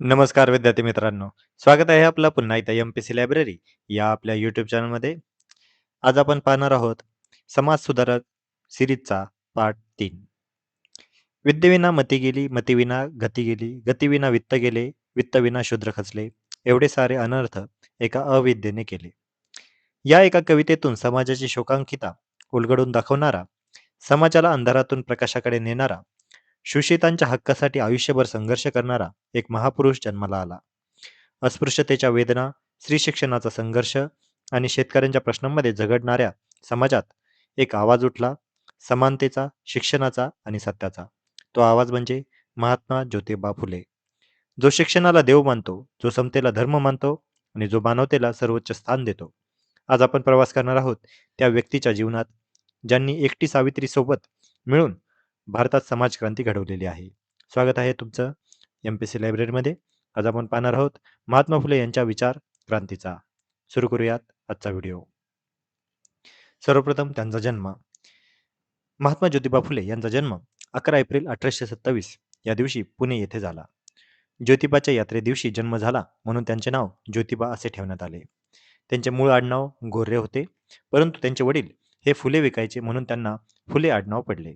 नमस्कार विद्यार्थी मित्रांनो. स्वागत आहे आपलं पुन्हा एकदा एम पी सी लायब्ररी या आपल्या युट्यूब चॅनलमध्ये आज आपण पाहणार आहोत समाज सुधारक सिरीजचा पार्ट तीन. विद्येविना मती गेली मतीविना गती गेली गतीविना वित्त गेले वित्तविना शूद्र खचले एवढे सारे अनर्थ एका अविद्येने केले. या एका कवितेतून समाजाची शोकांकिता उलगडून दाखवणारा समाजाला अंधारातून प्रकाशाकडे नेणारा शोषितांच्या हक्कासाठी आयुष्यभर संघर्ष करणारा एक महापुरुष जन्माला आला. अस्पृश्यतेच्या वेदना स्त्री शिक्षणाचा संघर्ष आणि शेतकऱ्यांच्या प्रश्नांमध्ये झगडणाऱ्या समाजात एक आवाज उठला समानतेचा शिक्षणाचा आणि सत्याचा. तो आवाज म्हणजे महात्मा ज्योतिबा फुले. जो शिक्षणाला देव मानतो जो समतेला धर्म मानतो आणि जो मानवतेला सर्वोच्च स्थान देतो. आज आपण प्रवास करणार आहोत त्या व्यक्तीच्या जीवनात ज्यांनी एकटी सावित्री सोबत मिळून भारतात समाजक्रांती घडवलेली आहे. स्वागत आहे तुमचं एम पी सी लायब्ररीमध्ये. आज आपण पाहणार आहोत महात्मा फुले यांच्या विचार क्रांतीचा. सुरू करूयात आजचा व्हिडिओ. सर्वप्रथम त्यांचा जन्म. महात्मा ज्योतिबा फुले यांचा जन्म अकरा एप्रिल अठराशे सत्तावीस या दिवशी पुणे येथे झाला. ज्योतिबाच्या यात्रे दिवशी जन्म झाला म्हणून त्यांचे नाव ज्योतिबा असे ठेवण्यात आले. त्यांचे मूळ आडनाव गोर्रे होते परंतु त्यांचे वडील हे फुले विकायचे म्हणून त्यांना फुले आडनाव पडले.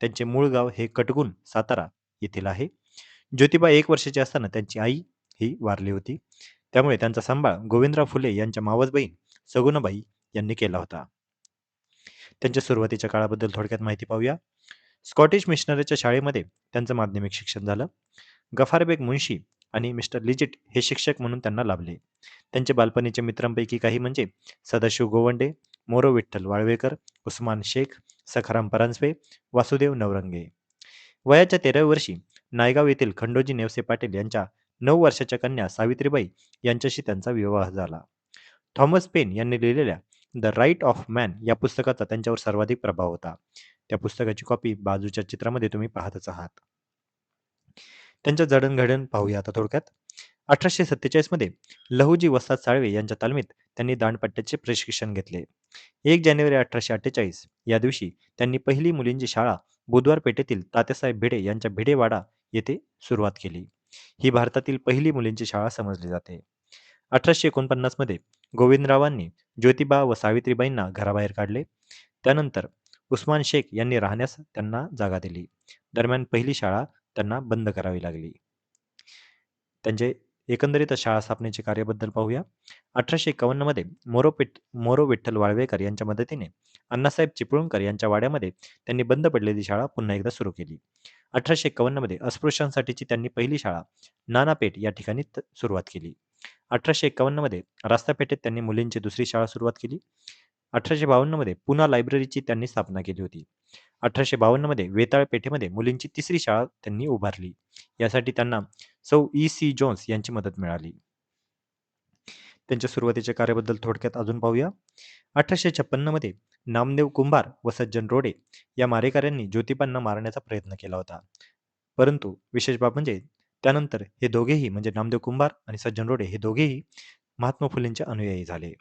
त्यांचे मूळ गाव हे कटगुण सातारा येथील आहे. ज्योतिबा एक वर्षाची असताना त्यांची आई ही वारली होती. त्यामुळे त्यांचा सांभाळ गोविंदराव फुले यांच्या मावस बहीण सगुणाबाई यांनी केला होता. त्यांच्या सुरुवातीच्या काळाबद्दल थोडक्यात माहिती पाहूया. स्कॉटिश मिशनरीच्या शाळेमध्ये त्यांचं माध्यमिक शिक्षण झालं. गफारबेग मुन्शी आणि मिस्टर लिजिट हे शिक्षक म्हणून त्यांना लाभले. त्यांचे बालपणीच्या मित्रांपैकी काही म्हणजे सदाशिव गोवंडे मोरो विठ्ठल वाळवेकर उस्मान शेख सखाराम परांजपे वासुदेव नवरंगे. वयाच्या तेराव्या वर्षी नायगाव येथील खंडोजी नेवसे पाटील यांच्या नऊ वर्षाच्या कन्या सावित्रीबाई यांच्याशी त्यांचा विवाह झाला. थॉमस पेन यांनी लिहिलेल्या द राईट ऑफ मॅन या पुस्तकाचा त्यांच्यावर सर्वाधिक प्रभाव होता. त्या पुस्तकाची कॉपी बाजूच्या चित्रामध्ये तुम्ही पाहतच आहात. त्यांच्या जडणघडण पाहूया आता थोडक्यात. अठराशे सत्तेचाळीसमध्ये लहुजी वसाद साळवे यांच्या तालमीत त्यांनी दांडपट्ट्याचे प्रशिक्षण घेतले. एक जानेवारी अठराशे अठ्ठेचाळीस या दिवशी त्यांनी पहिली मुलींची शाळा बुधवार पेठेतील तात्यासाहेब भिडे यांच्या भिडेवाडा येथे सुरुवात केली. ही भारतातील पहिली मुलींची शाळा समजली जाते. अठराशे एकोणपन्नासमध्ये गोविंदरावांनी ज्योतिबा व सावित्रीबाईंना घराबाहेर काढले. त्यानंतर उस्मान शेख यांनी राहण्यास त्यांना जागा दिली. दरम्यान पहिली शाळा त्यांना बंद करावी लागली. त्यांचे एकंदरीत शाळा स्थापनेचे कार्याबद्दल पाहूया. अठराशे एकावन्नमध्ये मोरो पेट मोरो विठ्ठल वाळवेकर यांच्या मदतीने अण्णासाहेब चिपळूणकर यांच्या वाड्यामध्ये त्यांनी बंद पडलेली शाळा पुन्हा एकदा सुरू केली. अठराशे एकावन्नमध्ये अस्पृश्यांसाठीची त्यांनी पहिली शाळा नानापेठ या ठिकाणी सुरुवात केली. अठराशे एकावन्नमध्ये रास्तापेठेत त्यांनी मुलींची दुसरी शाळा सुरुवात केली. अठराशे बावन्नमध्ये पुन्हा लायब्ररीची त्यांनी स्थापना केली होती. अठराशे बावन्नमध्ये वेताळ पेठेमध्ये मुलींची तिसरी शाळा त्यांनी उभारली. यासाठी त्यांना सौ ई सी जोन्स यांची मदत मिळाली. त्यांच्या सुरुवातीच्या कार्याबद्दल थोडक्यात अजून पाहूया. अठराशे छप्पन्नमध्ये नामदेव कुंभार व सज्जन रोडे या मारेकऱ्यांनी ज्योतिबांना मारण्याचा प्रयत्न केला होता. परंतु विशेष बाब म्हणजे त्यानंतर हे दोघेही म्हणजे नामदेव कुंभार आणि सज्जन रोडे हे दोघेही महात्मा फुलेंचे अनुयायी झाले.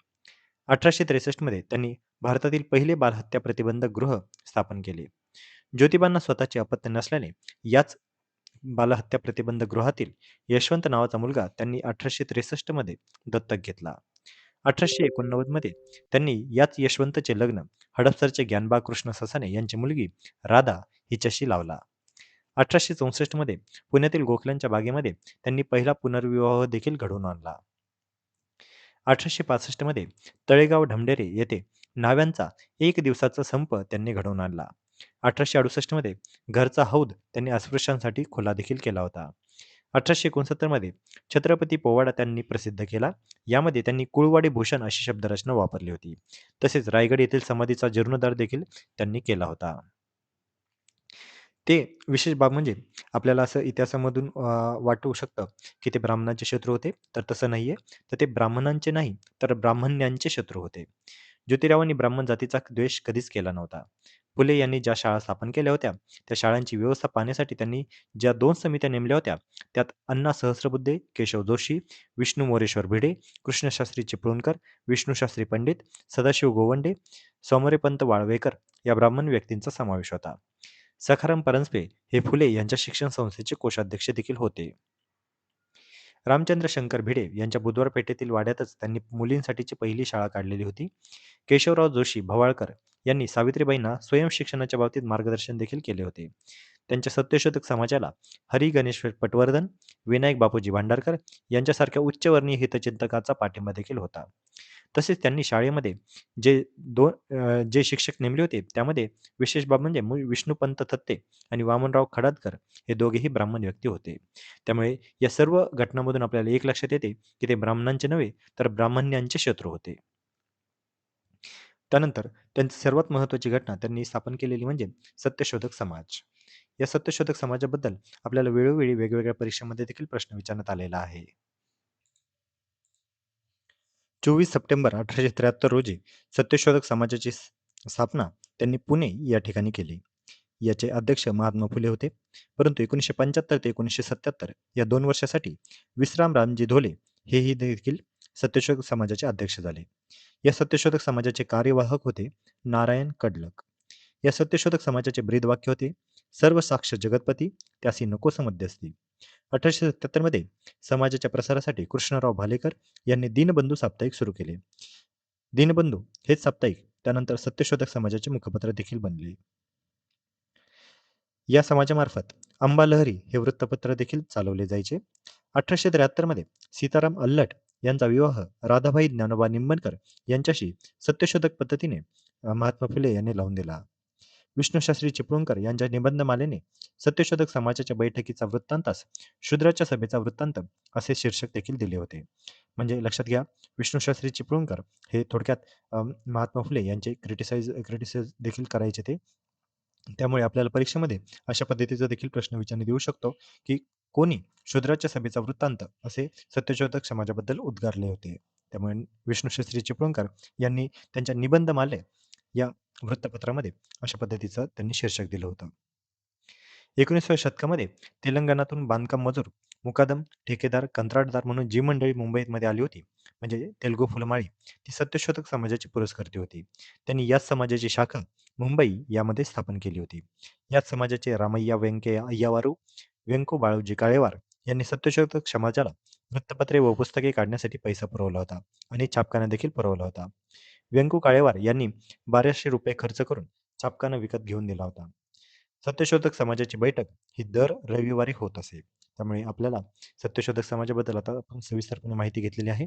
अठराशे त्रेसष्टमध्ये त्यांनी भारतातील पहिले बालहत्या प्रतिबंधक गृह स्थापन केले. ज्योतिबांना स्वतःचे अपत्य नसल्याने याच बालहत्या प्रतिबंध गृहातील यशवंत नावाचा मुलगा त्यांनी अठराशे त्रेसष्टमध्ये दत्तक घेतला. अठराशे एकोणनव्वदमध्ये त्यांनी याच यशवंतचे लग्न हडपसरचे ज्ञानबा कृष्ण ससाने यांची मुलगी राधा हिच्याशी लावला. अठराशे चौसष्टमध्ये पुण्यातील गोखल्यांच्या बागेमध्ये त्यांनी पहिला पुनर्विवाह देखील घडवून आणला. अठराशे पासष्टमध्ये तळेगाव ढमडेरे येथे नाव्यांचा एक दिवसाचा संप त्यांनी घडवून आणला. अठराशे अडुसष्टमध्ये घरचा हौद त्यांनी अस्पृश्यांसाठी खुला देखील केला होता. अठराशे एकोणसत्तरमध्ये छत्रपती पोवाडा त्यांनी प्रसिद्ध केला. यामध्ये त्यांनी कुळवाडी भूषण अशी शब्दरचना वापरली होती. तसेच रायगड येथील समाधीचा जीर्णोद्धार देखील त्यांनी केला होता. ते विशेष बाब म्हणजे आपल्याला असं इतिहासामधून वाटू शकतं की ते ब्राह्मणांचे शत्रू होते. तर तसं नाहीये. तर ते ब्राह्मणांचे नाही तर ब्राह्मण्यांचे शत्रू होते. ज्योतिरावांनी ब्राह्मण जातीचा द्वेष कधीच केला नव्हता. फुले यांनी ज्या शाळा स्थापन केल्या होत्या त्या शाळांची व्यवस्था पाहण्यासाठी त्यांनी ज्या दोन समित्या नेमल्या होत्या त्यात अण्णा सहस्रबुद्धे केशव जोशी विष्णू मोरेश्वर भिडे कृष्णशास्त्री चिपळूणकर विष्णूशास्त्री पंडित सदाशिव गोवंडे सोमरेपंत वाळवेकर या ब्राह्मण व्यक्तींचा समावेश होता. सखाराम परांजपे हे फुले यांच्या शिक्षण संस्थेचे कोषाध्यक्ष देखील होते. रामचंद्र शंकर भिडे यांच्या बुधवार पेठेतील वाड्यातच त्यांनी मुलींसाठीची पहिली शाळा काढलेली होती. केशवराव जोशी भवाळकर यांनी सावित्रीबाईंना स्वयंशिक्षणाच्या बाबतीत मार्गदर्शन देखील केले होते. त्यांच्या सत्यशोधक समाजाला हरी गणेश पटवर्धन विनायक बापूजी भांडारकर यांच्यासारख्या उच्चवर्णीय हितचिंतकाचा पाठिंबा देखील होता. तसेच त्यांनी शाळेमध्ये जे दोन जे शिक्षक नेमले होते त्यामध्ये विशेष बाब म्हणजे विष्णुपंत थत्ते आणि वामनराव खडातकर हे दोघेही ब्राह्मण व्यक्ती होते. त्यामुळे या सर्व घटनांमधून आपल्याला एक लक्षात येते की ते ब्राह्मणांचे नव्हे तर ब्राह्मण्यांचे शत्रू होते. त्यानंतर त्यांची सर्वात महत्त्वाची घटना त्यांनी स्थापन केलेली म्हणजे सत्यशोधक समाज. या सत्यशोधक समाजाबद्दल आपल्याला वेळोवेळी वेगवेगळ्या परीक्षांमध्ये देखील प्रश्न विचारण्यात आलेला आहे. चोवीस सप्टेंबर अठराशे त्र्याहत्तर रोजी सत्यशोधक समाजाची स्थापना त्यांनी पुणे या ठिकाणी केली. याचे अध्यक्ष महात्मा फुले होते. परंतु एकोणीसशे पंच्याहत्तर ते एकोणीसशे सत्याहत्तर या दोन वर्षासाठी विश्राम रामजी धोले हेही देखील सत्यशोधक समाजाचे अध्यक्ष झाले. या सत्यशोधक समाजाचे कार्यवाहक होते नारायण कडलक. या सत्यशोधक समाजाचे ब्रीदवाक्य होते सर्व साक्ष जगतपती त्यासी नको मध्यस्थी अठराशे सत्याहत्तरमध्ये समाजाच्या प्रसारासाठी कृष्णराव भालेकर यांनी दीनबंधू साप्ताहिक सुरू केले. दीनबंधू हेच साप्ताहिक त्यानंतर सत्यशोधक समाजाचे मुखपत्र देखील बनले. या समाजामार्फत अंबालहरी हे वृत्तपत्र देखील चालवले जायचे. अठराशे त्र्याहत्तरमध्ये सीताराम अल्लट यांचा विवाह राधाबाई ज्ञानोबा निंबनकर यांच्याशी सत्यशोधक पद्धतीने महात्मा फुले यांनी लावून दिला. विष्णुशास्त्री चिपळूणकर यांच्या निबंधमालेने सत्यशोधक समाजाच्या बैठकीचा वृत्तांतास शूद्राच्या सभेचा वृत्तांत असे शीर्षक देखील दिले होते. म्हणजे लक्षात घ्या विष्णुशास्त्री चिपळूणकर हे थोडक्यात महात्मा फुले यांचे क्रिटिसाइज क्रिटिसाइज देखील करायचे ते. त्यामुळे आपल्याला परीक्षेमध्ये अशा पद्धतीचा देखील प्रश्न विचारणे देऊ शकतो की कोणी शूद्राच्या सभेचा वृत्तांत असे सत्यशोधक समाजाबद्दल उद्गारले होते. त्यामुळे विष्णुशास्त्री चिपळूणकर यांनी त्यांच्या निबंधमाले या वृत्तपत्रामध्ये अशा पद्धतीचं त्यांनी शीर्षक दिलं होतं. एकोणीसव्या शतकामध्ये तेलंगणातून बांधकाम मजूर मुकादम ठेकेदार कंत्राटदार म्हणून जी मंडळी मुंबईमध्ये आली होती म्हणजे तेलगू फुलमाळी ती सत्यशोधक समाजाची पुरस्कर्ती होती. त्यांनी याच समाजाची शाखा मुंबई यामध्ये स्थापन केली होती. याच समाजाचे रामय्या व्यंकय्या अय्यावारू व्यंको बाळूजी काळेवार यांनी सत्यशोधक समाजाला वृत्तपत्रे व पुस्तके काढण्यासाठी पैसा पुरवला होता आणि छापखाना देखील पुरवला होता. व्यंकू काळेवार यांनी बाराशे रुपये खर्च करून छापखाना विकत घेऊन दिला होता. सत्यशोधक समाजाची बैठक ही दर रविवारी होत असे. त्यामुळे आपल्याला सत्यशोधक समाजाबद्दल आता आपण सविस्तरपणे माहिती घेतलेली आहे.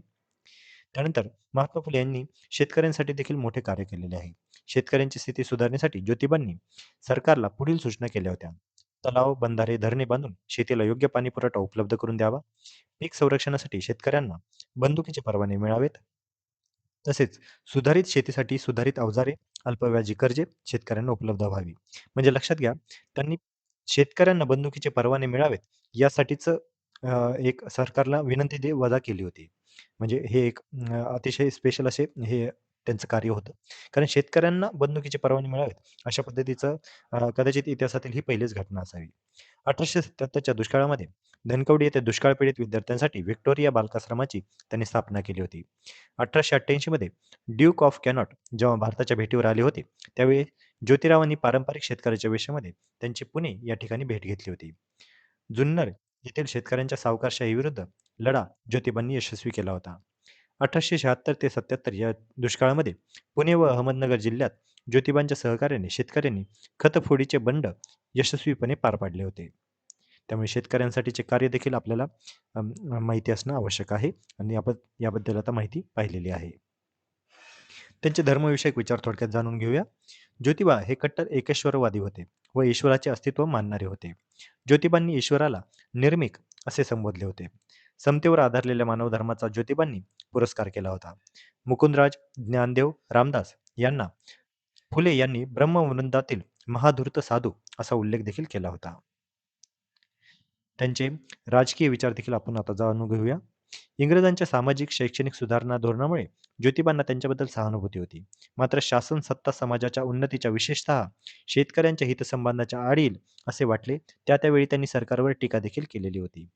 त्यानंतर महात्मा फुले यांनी शेतकऱ्यांसाठी देखील मोठे कार्य केलेले आहे. शेतकऱ्यांची स्थिती सुधारण्यासाठी ज्योतिबांनी सरकारला पुढील सूचना केल्या होत्या. तलाव बंधारे धरणे बांधून शेतीला योग्य पाणी पुरवठा उपलब्ध करून द्यावा. पीक संरक्षणासाठी शेतकऱ्यांना बंदुकीचे परवाने मिळावेत. तसेच सुधारित शेतीसाठी सुधारित अवजारे अल्पव्याजी कर्जे शेतकऱ्यांना उपलब्ध व्हावी. म्हणजे लक्षात घ्या त्यांनी शेतकऱ्यांना बंदुकीचे परवाने मिळावेत यासाठीच एक सरकारला विनंती दे वजा केली होती. म्हणजे हे एक अतिशय स्पेशल असे हे त्यांचं कार्य होतं. कारण शेतकऱ्यांना बंदुकीचे परवाने मिळावेत अशा पद्धतीचं कदाचित इतिहासातील ही पहिलीच घटना असावी. अठराशे सत्याहत्तरच्या दुष्काळामध्ये धनकवडी येथे दुष्काळ पीडित विद्यार्थ्यांसाठी व्हिक्टोरिया बालकाश्रमाची त्यांनी स्थापना केली होती. अठराशे अठ्ठ्याऐंशी मध्ये ड्यूक ऑफ कॅनॉट जेव्हा भारताच्या भेटीवर आले होते त्यावेळी ज्योतिरावांनी पारंपरिक शेतकऱ्याच्या वेशामध्ये त्यांची पुणे या ठिकाणी भेट घेतली होती. जुन्नर येथील शेतकऱ्यांच्या सावकारशाहीविरुद्ध लढा ज्योतिबांनी यशस्वी केला होता. अठराशे शहात्तर ते सत्याहत्तर या दुष्काळामध्ये पुणे व अहमदनगर जिल्ह्यात ज्योतिबांच्या सहकार्याने शेतकऱ्यांनी खतफोडीचे बंड यशस्वीपणे पार पाडले होते. त्यामुळे शेतकऱ्यांसाठीचे कार्य देखील आपल्याला माहिती असणं आवश्यक आहे आणि आपण याबद्दल आता माहिती पाहिलेली आहे. त्यांचे धर्मविषयक विचार थोडक्यात जाणून घेऊया. ज्योतिबा हे कट्टर एकेश्वरवादी होते व ईश्वराचे अस्तित्व मानणारे होते. ज्योतिबांनी ईश्वराला निर्मिक असे संबोधले होते. समतेवर आधारलेल्या मानव धर्माचा ज्योतिबांनी पुरस्कार केला होता. मुकुंदराज ज्ञानदेव रामदास यांना फुले यांनी ब्रह्मवृंदातील महाधूर्त साधू असा उल्लेख देखील केला होता. त्यांचे राजकीय विचार देखील आपण आता जाणून घेऊया. इंग्रजांच्या सामाजिक शैक्षणिक सुधारणा धोरणामुळे ज्योतिबांना त्यांच्याबद्दल सहानुभूती होती. मात्र शासन सत्ता समाजाच्या उन्नतीच्या विशेषतः शेतकऱ्यांच्या हितसंबंधाच्या आडील असे वाटले त्या त्यावेळी त्यांनी सरकारवर टीका देखील केलेली होती.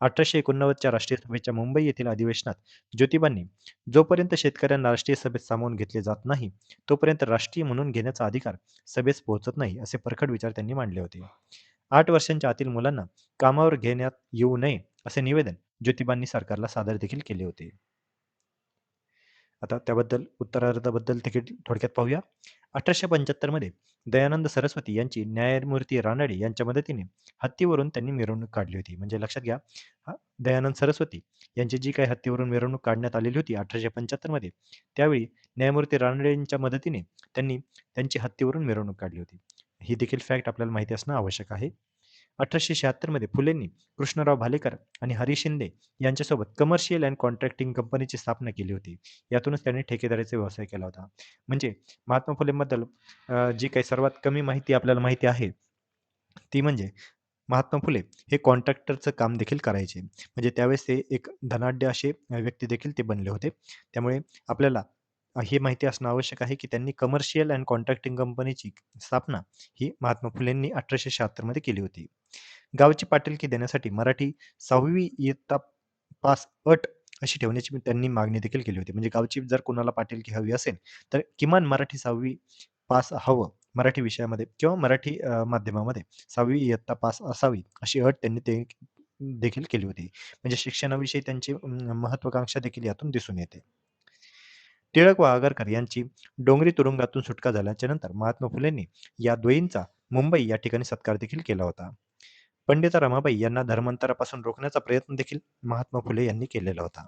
अठराशे एकोणनव्वदच्या राष्ट्रीय सभेच्या मुंबई येथील अधिवेशनात ज्योतिबांनी जोपर्यंत शेतकऱ्यांना राष्ट्रीय सभेत सामावून घेतले जात नाही तोपर्यंत राष्ट्रीय म्हणून घेण्याचा अधिकार सभेस पोहोचत नाही असे परखड विचार त्यांनी मांडले होते. आठ वर्षांच्या आतील मुलांना कामावर घेण्यात येऊ नये असे निवेदन ज्योतिबांनी सरकारला सादर देखील केले होते. आता त्याबद्दल उत्तरार्धाबद्दल देखील थोडक्यात पाहूया. 1875 मध्ये दयानंद सरस्वती यांची न्यायमूर्ती रानडे यांच्या मदतीने हत्तीवरून त्यांनी मिरवणूक काढली होती. म्हणजे लक्षात घ्या, दयानंद सरस्वती यांची जी काही हत्तीवरून मिरवणूक काढण्यात आलेली होती 1875 मध्ये, त्यावेळी न्यायमूर्ती रानडेंच्या मदतीने त्यांनी त्यांची हत्तीवरून मिरवणूक काढली होती. ही देखील फॅक्ट आपल्याला माहिती असणं आवश्यक आहे. अठराशे शहात्तरमध्ये फुलेंनी कृष्णराव भालेकर आणि हरी शिंदे यांच्यासोबत कमर्शियल अँड कॉन्ट्रॅक्टिंग कंपनीची स्थापना केली होती. यातूनच त्यांनी ठेकेदारीचा व्यवसाय केला होता. म्हणजे महात्मा फुलेंबद्दल जी काही सर्वात कमी माहिती आपल्याला माहिती आहे, ती म्हणजे महात्मा फुले हे कॉन्ट्रॅक्टरचं काम देखील करायचे. म्हणजे त्यावेळेस ते एक धनाढ्य असे व्यक्ती देखील ते बनले होते. त्यामुळे आपल्याला हे माहिती असणं आवश्यक आहे, की त्यांनी कमर्शियल अँड कॉन्ट्रॅक्टिंग कंपनीची स्थापना ही महात्मा फुलेंनी अठराशे शहात्तरमध्ये केली होती. गावची पाटीलकी देण्यासाठी मराठी सहावी इयत्ता पास अट अशी ठेवण्याची त्यांनी मागणी देखील केली होती. म्हणजे गावची जर कोणाला पाटीलकी हवी असेल, तर किमान मराठी सहावी पास हवं मराठी विषयामध्ये किंवा मराठी माध्यमामध्ये सहावी इयत्ता पास असावी, अशी अट त्यांनी ते देखील केली होती. म्हणजे शिक्षणाविषयी त्यांची महत्वाकांक्षा देखील यातून दिसून येते. टिळक व आगरकर यांची डोंगरी तुरुंगातून सुटका झाल्याच्यानंतर महात्मा फुलेंनी या द्वयींचा मुंबई या ठिकाणी सत्कार देखील केला होता. पंडिता रमाबाई यांना धर्मांतरापासून रोखण्याचा प्रयत्न देखील महात्मा फुले यांनी केलेला होता.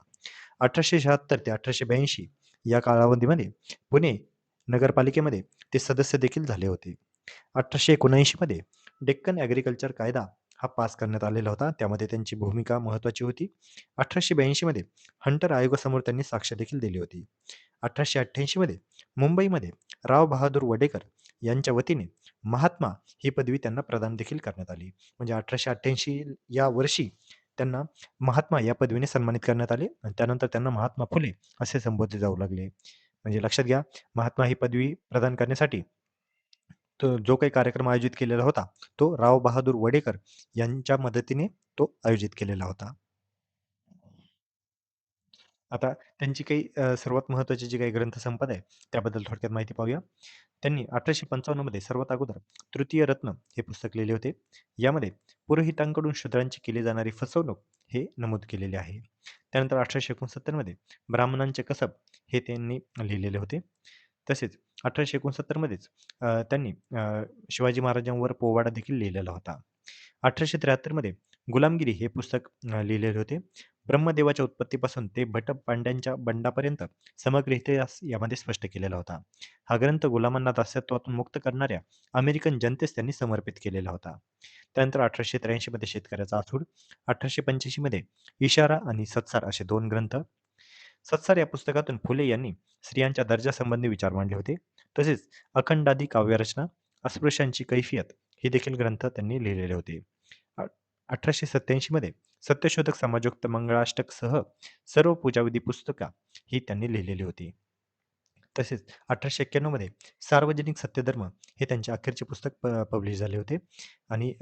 अठराशे शहात्तर ते अठराशे ब्याऐंशी या कालावधीमध्ये पुणे नगरपालिकेमध्ये ते सदस्य देखील झाले होते. अठराशे एकोणऐंशी मध्ये डेक्कन ॲग्रिकल्चर कायदा हा पास करण्यात आलेला होता. त्यामध्ये त्यांची भूमिका महत्त्वाची होती. अठराशे ब्याऐंशी मध्ये हंटर आयोगासमोर त्यांनी साक्ष देखील दिली होती. अठराशे अठ्ठ्याऐंशीमध्ये मुंबईमध्ये राव बहादूर वडेकर यांच्या वतीने महात्मा ही पदवी त्यांना प्रदान देखील करण्यात आली. म्हणजे अठराशे अठ्ठ्याऐंशी या वर्षी त्यांना महात्मा या पदवीने सन्मानित करण्यात आले आणि त्यानंतर त्यांना महात्मा फुले असे संबोधले जाऊ लागले. म्हणजे लक्षात घ्या, महात्मा ही पदवी प्रदान करण्यासाठी तो जो काही कार्यक्रम आयोजित केलेला होता, तो राव बहादूर वडेकर यांच्या मदतीने तो आयोजित केलेला होता. आता त्यांची काही सर्वात महत्त्वाची जी काही ग्रंथसंपदा आहे, त्याबद्दल थोडक्यात माहिती पाहूया. त्यांनी 1855 मध्ये सर्वात अगोदर तृतीय रत्न हे पुस्तक लिहिले होते. यामध्ये पुरोहितांकडून शूद्रांची केली जाणारी फसवणूक हे नमूद केलेले आहे. त्यानंतर 1869 मध्ये ब्राह्मणांचे कसब हे त्यांनी लिहिलेले होते. तसेच 1869 मध्येच त्यांनी शिवाजी महाराजांवर पोवाडा देखील लिहिलेला होता. 1873 मध्ये गुलामगिरी हे पुस्तक लिहिलेले होते. ब्रह्मदेवाच्या उत्पत्तीपासून ते भट पांड्यांच्या बंडापर्यंत समग्र इतिहास यामध्ये स्पष्ट केलेला होता. हा ग्रंथ गुलामांना दास्यत्वातून मुक्त करणाऱ्या अमेरिकन जनतेस त्यांनी समर्पित केलेला होता. त्यानंतर अठराशे त्र्याऐंशी मध्ये शेतकऱ्याचा आसूड, अठराशे पंच्याऐंशी मध्ये इशारा आणि सत्सार असे दोन ग्रंथ. सत्सार या पुस्तकातून फुले यांनी स्त्रियांच्या दर्जासंबंधी विचार मांडले होते. तसेच अखंडादी काव्यरचना, अस्पृश्यांची कैफियत हे देखील ग्रंथ त्यांनी लिहिलेले होते. अठराशे सत्याऐंशी मध्ये सत्यशोधक समाजोक्त मंगळाष्टकसह सर्व पूजाविधी पुस्तका ही त्यांनी लिहिलेली होती. तसेच अठराशे एक्क्याण्णवमध्ये सार्वजनिक सत्यधर्म हे त्यांचे अखेरचे पुस्तक प पब्लिश झाले होते आणि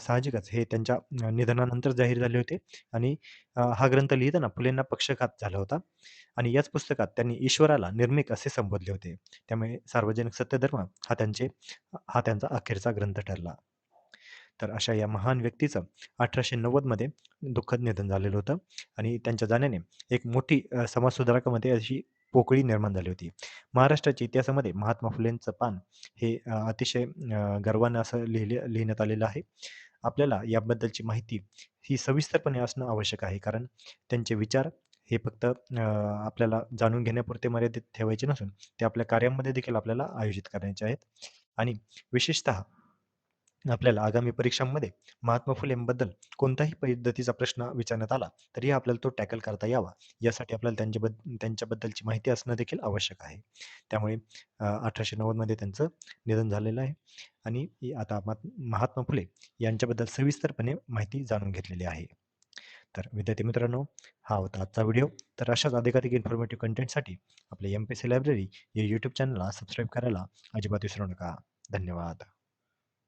साहजिकच हे त्यांच्या निधनानंतर जाहीर झाले होते आणि हा ग्रंथ लिहिताना फुलेंना पक्षघात झाला होता आणि याच पुस्तकात त्यांनी ईश्वराला निर्मिक असे संबोधले होते. त्यामुळे सार्वजनिक सत्यधर्म हा त्यांचे हा त्यांचा अखेरचा ग्रंथ ठरला. तर अशा या महान व्यक्तीचं अठराशे नव्वदमध्ये दुःखद निधन झालेलं होतं आणि त्यांच्या जाण्याने एक मोठी समाजसुधारकामध्ये अशी पोकळी निर्माण झाली होती. महाराष्ट्राच्या इतिहासामध्ये महात्मा फुलेंचं पान हे अतिशय गर्वानं असं लिहिले लिहिण्यात आलेलं आहे. आपल्याला याबद्दलची माहिती ही सविस्तरपणे असणं आवश्यक आहे. कारण त्यांचे विचार हे फक्त आपल्याला जाणून घेण्यापुरते मर्यादित ठेवायचे नसून ते आपल्या कार्यामध्ये देखील आपल्याला आयोजित करायचे आहेत. आणि विशेषतः आपल्याला आगामी परीक्षांमध्ये महात्मा फुलेंबद्दल कोणत्याही पद्धतीचा प्रश्न विचारण्यात आला तरी आपल्याला तो टॅकल करता यावा. यासाठी आपल्याला त्यांच्याबद्द त्यांच्याबद्दलची माहिती असणं देखील आवश्यक आहे. त्यामुळे अठराशे नव्वदमध्ये त्यांचं निधन झालेलं आहे. आणि आता महात्मा फुले यांच्याबद्दल सविस्तरपणे माहिती जाणून घेतलेली आहे. तर विद्यार्थी मित्रांनो हा होता आजचा व्हिडिओ. तर अशाच अधिकाधिक इन्फॉर्मेटिव्ह कंटेंटसाठी आपल्या एम पी सी लायब्ररी या यूट्यूब चॅनलला सबस्क्राईब करायला अजिबात विसरू नका. धन्यवाद.